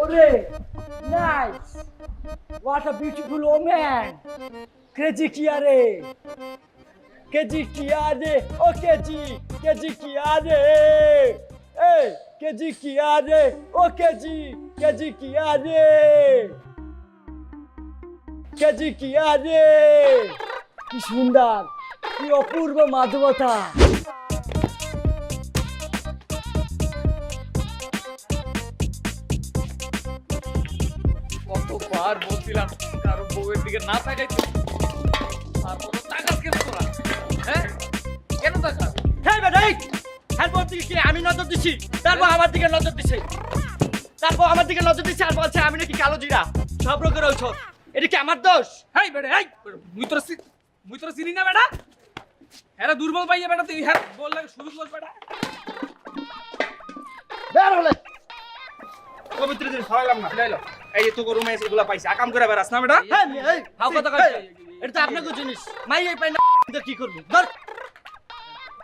ওরে nice what a beautiful woman KG কিয়া রে কেজি কিয়া রে ও কেজি কেজি কিয়া রে এই কেজি কিয়া রে ও কেজি কেজি কিয়া রে কেজি কিয়া রে কি সুন্দর কি অপূর্ব মাধবতা কতবার বলছিলাম কারও বউয়ের দিকে না তাকাইতে। তারপর তাকাস কেন তোরা? হ্যাঁ? কেন তাকাস হ্যাঁ বেটাই হ্যাঁ বলছি কি আমি নজর দিছি? তারপর আমার দিকে নজর দিছে। তারপর আমার দিকে নজর দিছে আর বলছে আমি নাকি কালো জিরা। সব রকমের ঔষধ। এটা কি আমার দোষ? হেই বেড়ে হেই! মুই তোর মুই তোর চিনি না বেটা? হ্যাঁ দুর্বল পাইয়া বেটা তুই হ্যাঁ বল লাগে শুরু কর বেটা। বের হলে। পবিত্র দিন সরাইলাম না এই যে তোকে রুমে এগুলা পাইছি আকাম করে বেড়াস না বেটা হ্যাঁ হাও কথা কই এটা তো আপনাকে জিনিস মাই এই পাই না কি করব ধর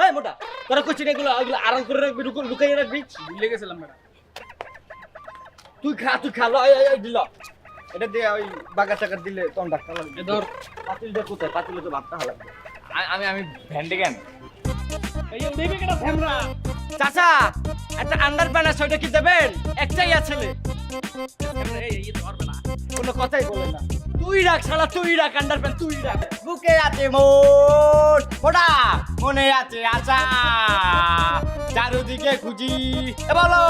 এই মোটা তোরা কইছিস এগুলো এগুলো আরাম করে রাখবি লুকো- রাখবি ভুলে গেছিলাম বেটা তুই খা তুই খা ল এই দিল এটা দিয়ে ওই বাগা চাকা দিলে তখন ডাক্তার লাগবে ধর পাতিলটা কোথায় পাতিলে তো হবে আ- আমি আমি ভ্যান্ডে কেন এই দেবে কেন ফ্যামরা চাচা একটা আন্ডার প্যান্ট আছে ওইটা কি দেবেন একটাই আছে কোনো কথাই বলে না। তুই রাখ শালা তুই রাখ আন্ডার প্যান্ট তুই রাখ বুকে আছে মোট ওটা মনে আছে আশা। চারুদিকে খুঁজি বলো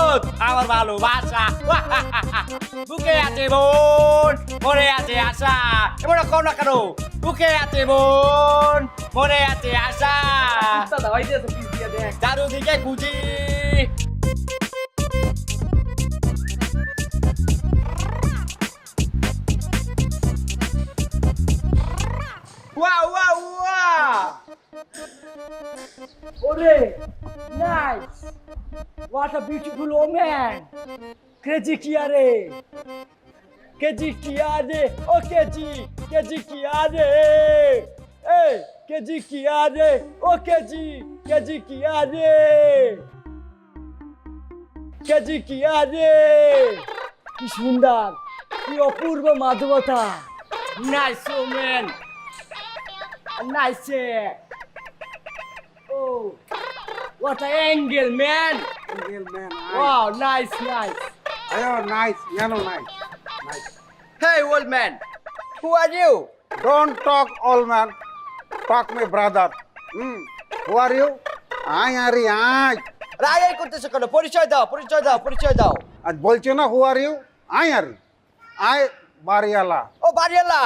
আমার ভালোবাসা। বুকে আছে বোন মনে আছে আশা। এবার কম না কেন? বুকে আছে বোন মনে আছে আশা। চারুদিকে খুঁজি। ওরে nice what a beautiful woman KG কিয়া রে কেজি কিয়া রে ও কেজি কেজি কিয়া রে. এই কেজি কিয়া রে ও কেজি কেজি কিয়া রে. কেজি কিয়া রে. কি সুন্দর, কি অপূর্ব মাধবতা. Nice woman nice oh what an angle man Real man, Nice. wow nice nice Ayo, nice, yellow, nice. Nice. hey old man who are you Don't talk, old man. Talk, my brother. Hmm. Who are you? I are I. রায় করতেছো কেন পরিচয় দাও পরিচয় দাও পরিচয় দাও আজ বলছো না who are you I are I বাড়িওয়ালা ও বাড়িওয়ালা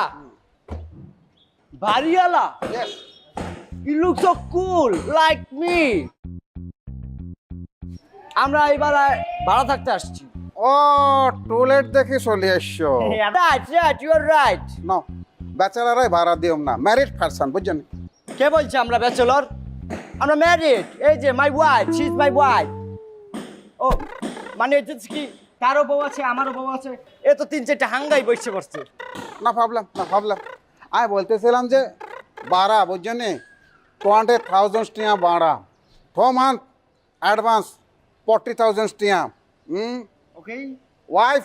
বাড়িওয়ালা yes You look so cool, like me. আমরা এবার ভাড়া থাকতে আসছি। ও টুলেট দেখে চলে এসছো। Right right you are right no বেচারারাই ভাড়া দিও না ম্যারিড পারসন বুঝছেন? কে বলছে আমরা ব্যাচেলর আমরা ম্যারিড এই যে my wife she is my wife ও মানে হচ্ছে কি কারও বউ আছে আমারও বউ আছে এ তো তিন চারটে হাঙ্গাই বসে পড়ছে। না ভাবলাম না ভাবলাম আমি বলতেছিলাম যে ভাড়া বুঝছেন? টোয়েন্টি থাউজেন্ড টিয়া ভাড়া four month advance forty thousand টিয়া হুম ওকে ওয়াইফ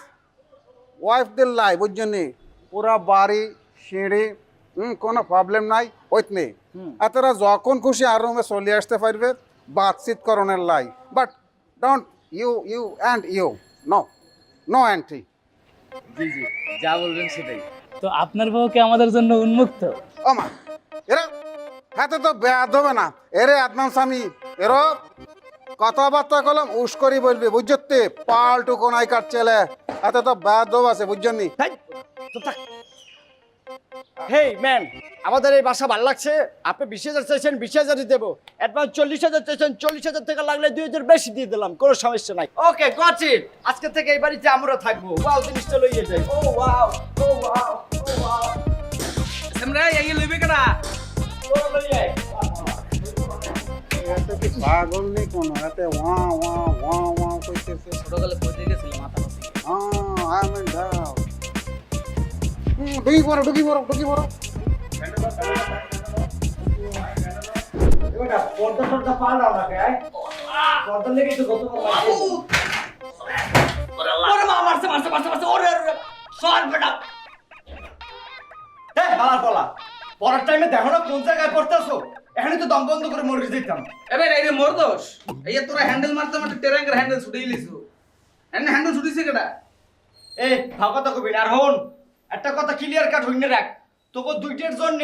ওয়াইফ দিল লাই বুঝছেন পুরা বাড়ি সিঁড়ি হুম কোনো প্রবলেম নাই ওইতনে আর তারা যখন খুশি আর রুমে চলে আসতে পারবে বাতচিত করণের লাই but don't you you and you know no entry জি জি। যা বলবেন সেটাই। তো আপনার বউকে আমাদের জন্য উন্মুক্ত? ও হাতে তো বেয়াদ হবে না। এরে আদনাম স্বামী এরো কথাবার্তা কলম উস করি বলবি বুঝতে পাল্টু কোনাই কাটছেলে হাতে তো বেয়াদ আছে বুঝছেন নি? হেই ম্যান আমাদের এই বাসা ভালো লাগছে? আপনি বিশ হাজার চাইছেন বিশ হাজারই দেবো। অ্যাডভান্স চল্লিশ হাজার চাইছেন চল্লিশ হাজার টাকা লাগলে দুই হাজার বেশি দিয়ে দিলাম কোনো সমস্যা নাই। Okay got it. আজকে থেকে এই বাড়িতে আমরা থাকব। ওয়াও জিনিসটা লইয়ে যাই ও ওয়াও ও ওয়াও ও ওয়াও। আমরা এই লইবে কেনা এতে পাগল নেই কোনো এতে ওয়া ওয়া ওয়া ওয়া কইতেছে। ছোটবেলা পড়ে গেছিল মাথা নষ্ট হ্যাঁ আই এম ডাউট ঢুকি পড়ো ঢুকি পড়ো ঢুকি পড়ো। পর্দা টর্দা পাল্টাও না গায় পর্দা লেগে তো গত ওরে মা মারছে মারছে মারছে মারছে ওরে ওরে সর বেটা। হ্যাঁ হালার পলা। পড়ার টাইমে দেখো না কোন জায়গায় পড়তেছো। এখানে তো দম বন্ধ করে মরে যেতাম। এবার এই রে মোর দোষ। এই যে তোরা হ্যান্ডেল মারতে মারতে টেরাঙ্গের হ্যান্ডেল ছুটে লিছু এনে হ্যান্ডেল ছুটিছে কেডা? এই ভাব কথা কবি আর হন একটা কথা ক্লিয়ার কাট হইনে রাখ। তোকে দুইটার জন্য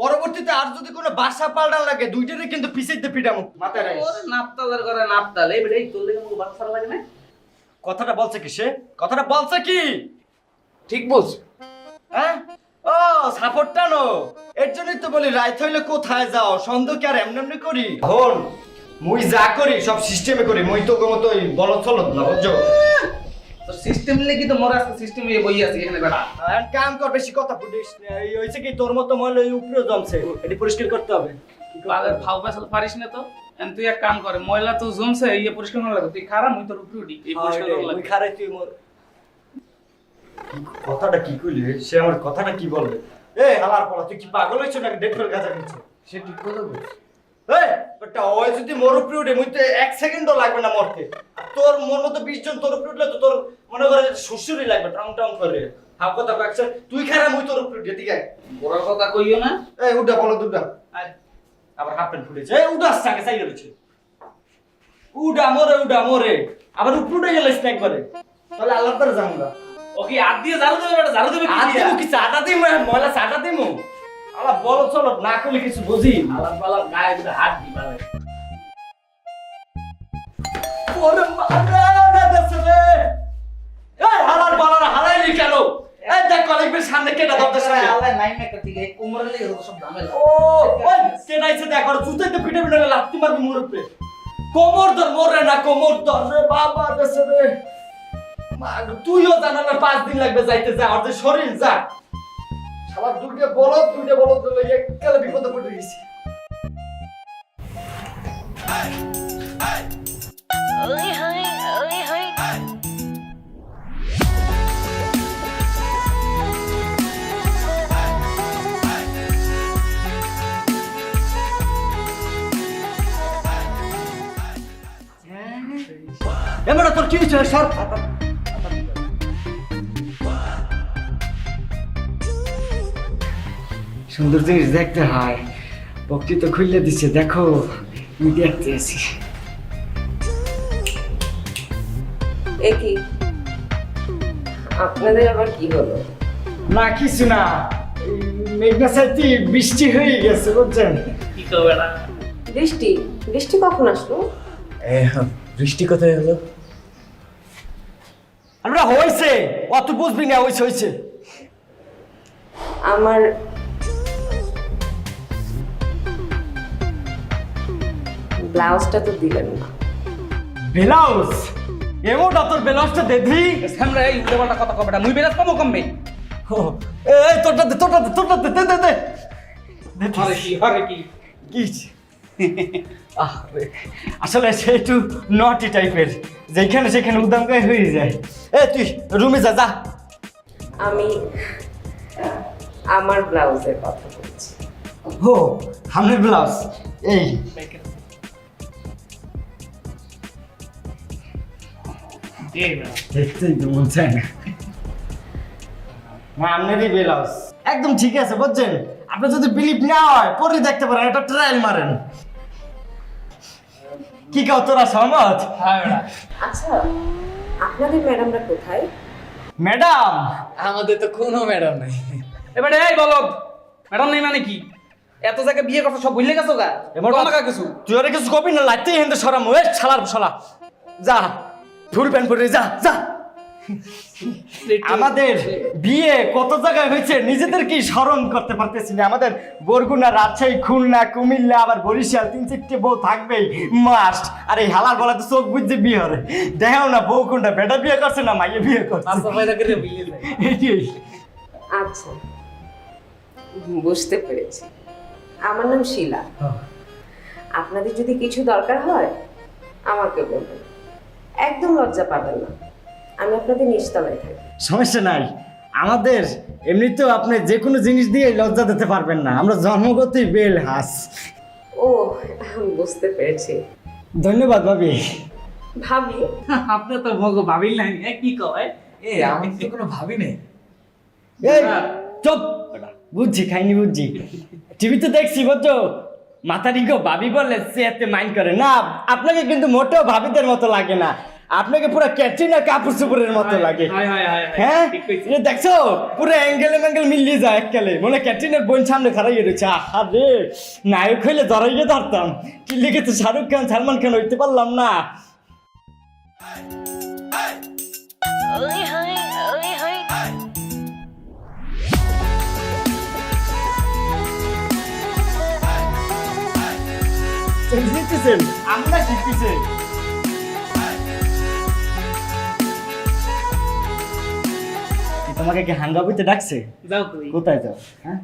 পরবর্তীতে আর যদি কোনো বাসা পাল্টা লাগে দুইটারই কিন্তু পিছাইতে পিটামু মাথায় রাখিস। ওরে নাপতালের করে নাপতাল। এই এই তোর লেগে মুখ বাচ্চা লাগে না? কথাটা বলছে কি সে? কথাটা বলছে কি? ঠিক বলছ। হ্যাঁ? ও সাপোর্টটা নো এর জন্যই তো বলি রাইত হইলে কোথায় যাও? সন্দেহ কি আর এমনি এমনি করি? হন মুই যা করি সব সিস্টেমে করি। মুই তো বলদ চলত না বুঝছ? তো সিস্টেম লেগে তো মোর সিস্টেম এ বই আছে এখানে বেটা আর কাম কর বেশি কথা ফুটিস না। এই হয়েছে কি তোর মতো মহলে ওই উপরে জমছে। এটি পরিষ্কার করতে হবে। বাজার ফাউ পেছাল পারিস না তো? এন তুই এক কাম করে ময়লা তো জমছে এই পরিষ্কার করা লাগে তুই খারাপ মুই তোর উপরে উঠি। এই পরিষ্কার করা লাগে খারাই তুই মোর কথাটা কি কইলি? সে আমার কথাটা কি বলবে? এ হালার পড়া তুই কি পাগল হয়েছ নাকি গাজা সে ঠিক কথা বলছে। এই বেটা ওই যদি মোর উপরে উঠে মুই তো এক সেকেন্ডও লাগবে না মরতে। তোর মোর মতো বিশ জন তোর উপরে উঠলে তো তোর মনে করে শ্বশুরই লাগবে টাং টাং করে। হাফ কথা কয়েকশো তুই খারাপ মুই তোর উপরে উঠে ঠিক আছে বড় কথা কইও না। এই উঠা বলো দুটা আবার হাফ প্যান্ট ফুটেছে। এই উঠা আসছে সাইডে রয়েছে। উডা মরে উডা মরে। আবার উপরে উঠে করে। তাহলে আল্লাহ তারা জামুগা ওকে হাত দিয়ে ঝাড়ু দেবে বেটা ঝাড়ু দেবে কি চাটা দিমু ময়লা চাটা দিমু? আলা বলো চলো না করলে কিছু বুঝি। পালাপ গায়ে দুটো হাত দি পালে ওরে মারা না এই হালার হালাইলি কেন? এই দেখ কলেজের সামনে কেটা দরদের সামনে আল্লাহ নাই না করতে গিয়ে কোমরে লেগে সব ঝামেলা। ও ওই কেনাইছে দেখ আর জুতাইতে পিটে পিটে মারবি মোর উপরে কোমর ধর মোরে না কোমর ধর। রে বাবা দেছে রে। তুইও জানালে পাঁচ দিন লাগবে যাইতে যা আর যে শরীর যা। শালা দুইটা বলদ দুইটা বলদ হলে এককালে বিপদে পড়ে গেছি। Oi, hoi, oi, hoi. এমন তোর কি হয়েছে সর? সুন্দর জিনিস দেখতে হয়। বক্তি তো খুললে দিচ্ছে দেখো আমি দেখতে আছি। এ কি? আপনাদের আবার কি হলো? না কিছু না। মেঘনা সাইতে বৃষ্টি হয়ে গেছে বুঝছেন? কি করবে না বৃষ্টি? বৃষ্টি কখন আসলো? বৃষ্টি কোথায় হলো? আমরা হয়েছে অত বুঝবি না হয়েছে হয়েছে। আমার ব্লাউজটা তো দিলেন না। ব্লাউজ? এমনটা তোর ব্লাউজটা দেখি সামনে এই উল্টো পাল্টা কথা কবে না? মুই বেরাস কম কমবে? এই তোরটা দে তোরটা দে তোরটা দে দে দে দে। আরে কি আরে কি? কি আসলে সে একটু নটি টাইপের যেখানে সেখানে উদাম গায়ে হয়ে যায়। এ তুই রুমে যা যা। আমি আমার ব্লাউজের কথা বলছি। হো সামনের ব্লাউজ এই। দেখতেই তো মন চায় না। না আপনারই ব্লাউজ একদম ঠিক আছে বুঝছেন? আপনি যদি বিলিভ না হয় পরে দেখতে পারেন একটা ট্রায়াল মারেন। কি কাও তোরা সহমত? হ্যাঁ আচ্ছা আপনাদের ম্যাডামরা কোথায়? ম্যাডাম! আমাদের তো কোনো ম্যাডাম নাই। এবারে এই বলো ম্যাডাম নেই মানে কি? এত জায়গায় বিয়ে কথা সব ভুলে গেছো গা? এবার কিছু? তুই ওরা কিছু কবি না লাগতেই হেন্দে সরাম। ওই শালার শালা। যা। ফুল প্যান্ট পরে যা যা। আমাদের বিয়ে কত জায়গায় হয়েছে? নিজেদের কি স্মরণ করতে পারতেছি না? আমাদের বরগুনা রাজশাহী খুলনা কুমিল্লা আবার বরিশাল তিন চারটে বউ থাকবেই। মাস্ট। আর এই হালার গলা তো চোখ বুঝছে বিয়ে হরে দেখাও না বউ কোনটা বেটা বিয়ে করছে না মাইয়ে বিয়ে করছে? আচ্ছা। বুঝতে পেরেছি। আমার নাম শিলা। আপনাদের যদি কিছু দরকার হয় আমাকে বলবেন। একদম লজ্জা পাবেন না। আমি আপনাদের নিচতলায় থাকি। সমস্যা নাই। আমাদের এমনিতেও আপনি যে কোনো জিনিস দিয়ে লজ্জা দিতে পারবেন না। আমরা জন্মগতই বেল হাস। ও বুঝতে পেরেছি। ধন্যবাদ ভাবি। ভাবি? আপনি তো ভোগ ভাবি নাই এ, কি কয়? এ আমি তো কোনো ভাবি নাই। এই চুপ। বুঝছি খাইনি বুঝছি। টিভিতে দেখছি বুঝছ? মাতারিকে ভাবি বলে সে এতে মাইন্ড করে। না আপনাকে কিন্তু মোটেও ভাবিদের মতো লাগে না। আপনাকে পুরো ক্যাটরিনা কাপুর সুপুরের মতো লাগে। হায় দেখছ? পুরো অ্যাঙ্গেল ম্যাঙ্গেল মিলিয়ে যায় এককালে মনে হয় ক্যাটরিনার বোন সামনে খারাইয়ে রয়েছে। আহা রে নায়ক হইলে ধরাইয়ে ধরতাম। কি লিখে তো শাহরুখ খান সালমান খান হইতে পারলাম না। শিখতেছেন আমরা শিখতেছি। তোমাকে কি হাঙ্গাবিতে ডাকছে? যাও কোথায় যাও? হ্যাঁ?